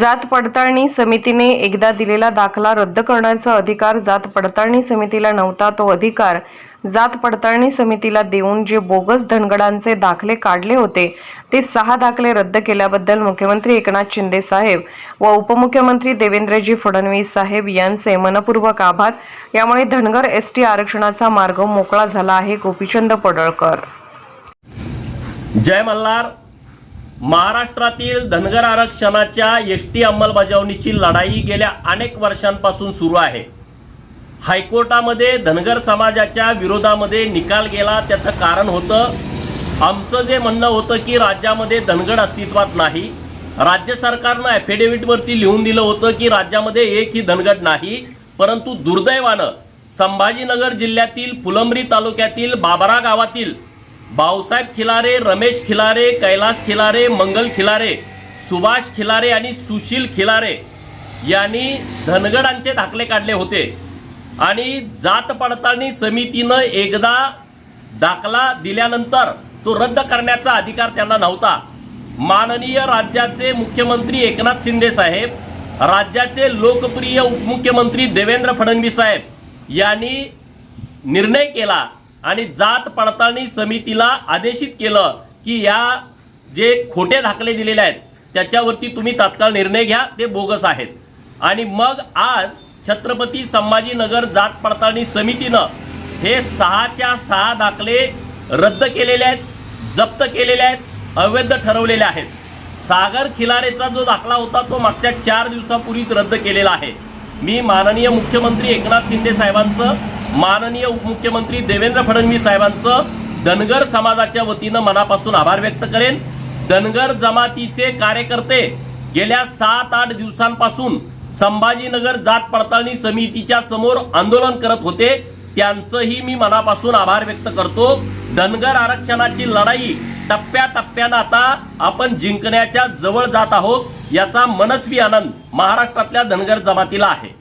जात पडताळणी समितीने एकदा दिलेला दाखला रद्द करण्याचा अधिकार जात पडताळणी समितीला नव्हता तो अधिकार जात पडताळणी समितीला देऊन जे बोगस धनगडांचे दाखले काढले होते ते सहा दाखले रद्द केल्याबद्दल मुख्यमंत्री एकनाथ शिंदे साहेब व उपमुख्यमंत्री देवेंद्रजी फडणवीस साहेब यांचे मनपूर्वक आभार. यामुळे धनगर एस टी आरक्षणाचा मार्ग मोकळा झाला आहे. गोपीचंद पडळकर. जय मल्हार. महाराष्ट्रातील धनगर आरक्षणाच्या एस टी अंमलबजावणीची लढाई गेल्या अनेक वर्षांपासून सुरू आहे. हायकोर्टामध्ये धनगर समाजाच्या विरोधामध्ये निकाल गेला त्याचं कारण होतं आमचं जे म्हणणं होतं की राज्यामध्ये धनगड अस्तित्वात नाही. राज्य सरकारनं ॲफिडेव्हिटवरती लिहून दिलं होतं की राज्यामध्ये एकही धनगड नाही परंतु दुर्दैवानं संभाजीनगर जिल्ह्यातील फुलंब्री तालुक्यातील बाबरा गावातील भाऊसाहेब खिलारे रमेश खिलारे कैलास खिलारे मंगल खिलारे सुभाष खिलारे आणि सुशील खिलारे यांनी धनगडांचे दाखले काढले होते. आणि जात पडताळणी समितीनं एकदा दाखला दिल्यानंतर तो रद्द करण्याचा अधिकार त्यांना नव्हता. माननीय राज्याचे मुख्यमंत्री एकनाथ शिंदे साहेब राज्याचे लोकप्रिय उपमुख्यमंत्री देवेंद्र फडणवीस साहेब यांनी निर्णय केला आणि जात पडताळणी समितीला आदेशित केलं की या जे खोटे दाखले दिलेले आहेत त्याच्यावरती तुम्ही तात्काळ निर्णय घ्या ते बोगस आहेत. आणि मग आज छत्रपती संभाजीनगर जात पडताळणी समितीनं हे सहाच्या सहा दाखले रद्द केलेले आहेत जप्त केलेले आहेत अवैध ठरवलेले आहेत. सागर खिलारेचा जो दाखला होता तो मागच्या चार दिवसापूर्वीच रद्द केलेला आहे. मी माननीय मुख्यमंत्री एकनाथ शिंदे साहेबांचं माननीय उपमुख्यमंत्री देवेंद्र फडणवीस साहेबांचं धनगर समाजाच्या वतीनं मनापासून आभार व्यक्त करेन. धनगर जमातीचे कार्यकर्ते गेल्या सात आठ दिवसांपासून संभाजीनगर जात पडताळणी समितीच्या समोर आंदोलन करत होते. त्यांचंही मी मनापासून आभार व्यक्त करतो. धनगर आरक्षणाची लढाई टप्प्याटप्प्यानं आता आपण जिंकण्याच्या जवळ जात आहोत याचा मनस्वी आनंद महाराष्ट्रातल्या धनगर जमातीला आहे.